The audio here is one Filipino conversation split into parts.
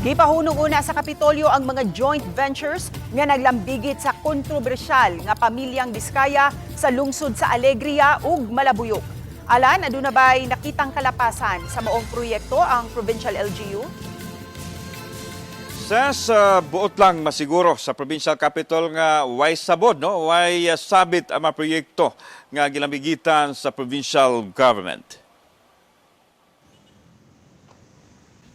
Gipahunong una sa Kapitolyo ang mga joint ventures nga naglambigit sa kontrobersyal nga pamilyang Diskaya sa lungsod sa Alegria ug Malabuyok. Alan, aduna ba'y nakitang kalapasan sa maong proyekto ang Provincial LGU? Sa, sa buot lang masiguro sa provincial capital nga way sabod no way uh, sabit ang mga proyekto nga gilambigitan sa provincial government.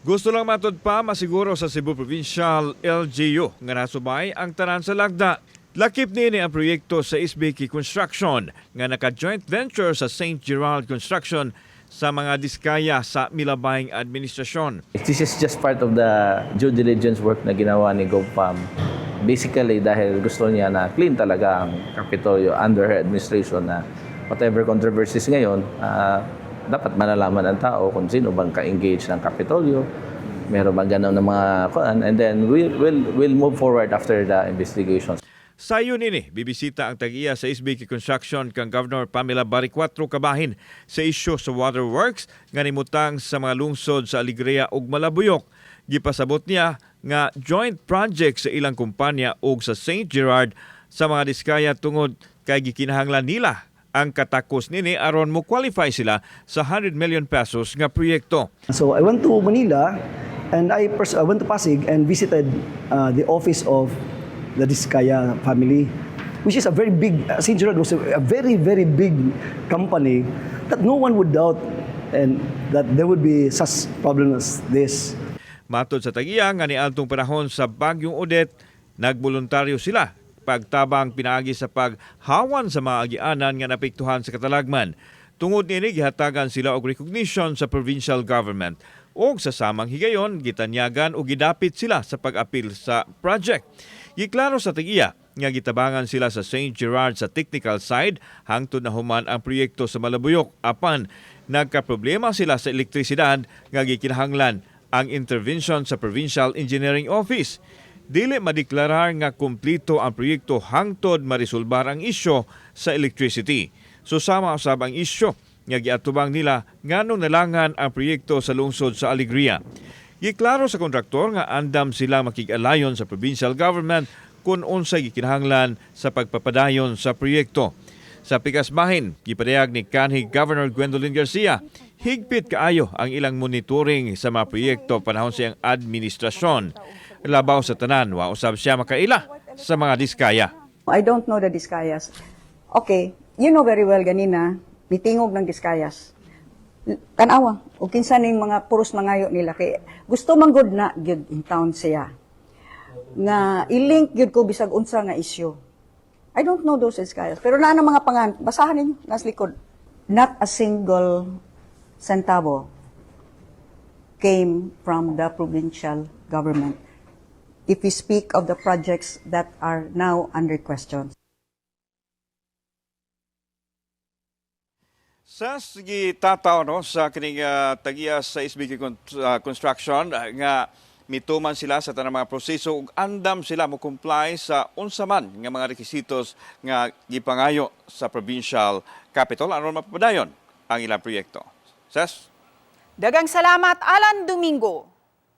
Gusto lang matod pa masiguro sa Cebu Provincial LGU nga nasubay ang tanan sa lagda. Lakip nini ang proyekto sa SBK Construction nga naka-joint venture sa St. Gerald Construction sa mga diskaya sa Milabayng Administrasyon. This is just part of the due diligence work na ginawa ni GovPam. Basically, dahil gusto niya na clean talaga ang Kapitolyo under her administration na whatever controversies ngayon, ah, dapat malalaman ng tao kung sino bang ka-engage ng Kapitolyo, meron bang ganun ng mga kuan, and then we'll, we'll, we'll move forward after the investigations. Sayon ini, bibisita ang tag-iya sa SBK Construction kang Governor Pamela Baricuatro kabahin sa isyu sa waterworks nga nimutang sa mga lungsod sa Alegria ug Malabuyok. Gipasabot niya nga joint project sa ilang kumpanya ug sa St. Gerard sa mga diskaya tungod kay gikinahanglan nila ang katakos nini aron mo qualify sila sa 100 million pesos nga proyekto. So I went to Manila and I, pers- I went to Pasig and visited uh, the office of the Diskaya family, which is a very big, uh, St. Gerard was a, a very, very big company that no one would doubt and that there would be such problem as this. Matod sa tagiya nga niadtong panahon sa Bagyong Odette, nagboluntaryo sila pagtabang pinaagi sa paghawan sa mga agianan nga napiktuhan sa katalagman. Tungod nini gihatagan sila og recognition sa provincial government ug sa samang higayon gitanyagan o gidapit sila sa pag-apil sa project. Giklaro sa tagiya nga gitabangan sila sa St. Gerard sa technical side hangtod na human ang proyekto sa Malabuyok apan nagkaproblema sila sa elektrisidad nga gikinahanglan ang intervention sa Provincial Engineering Office. Dili madeklarar nga kumplito ang proyekto hangtod marisolbar ang isyo sa electricity. Susama usab ang isyo nga giatubang nila nganong nalangan ang proyekto sa lungsod sa Alegria. Giklaro sa kontraktor nga andam sila makig-alayon sa provincial government kung unsay gikinahanglan sa pagpapadayon sa proyekto. Sa Pikasbahin, gipadayag ni kanhi Governor Gwendolyn Garcia, higpit kaayo ang ilang monitoring sa mga proyekto panahon siyang administrasyon. Labaw sa tanan, wa usab siya makaila sa mga diskaya. I don't know the Discayas. Okay, you know very well ganina, mitingog ng Discayas. Tanawa, o kinsa ning mga puros mangayo nila kay gusto man good na gyud in town siya. Nga i-link gyud ko bisag unsa nga issue. I don't know those Discayas, pero naa na mga pangan, basahan ninyo nas likod. Not a single centavo came from the provincial government if we speak of the projects that are now under question. Sa sige tataw no sa kining uh, tagiya sa SBK uh, Construction uh, nga mituman sila sa tanang mga proseso ug andam sila mo comply sa unsa man nga mga requisitos nga gipangayo sa provincial capital aron mapadayon ang ilang proyekto. Ses? Dagang salamat, Alan Domingo.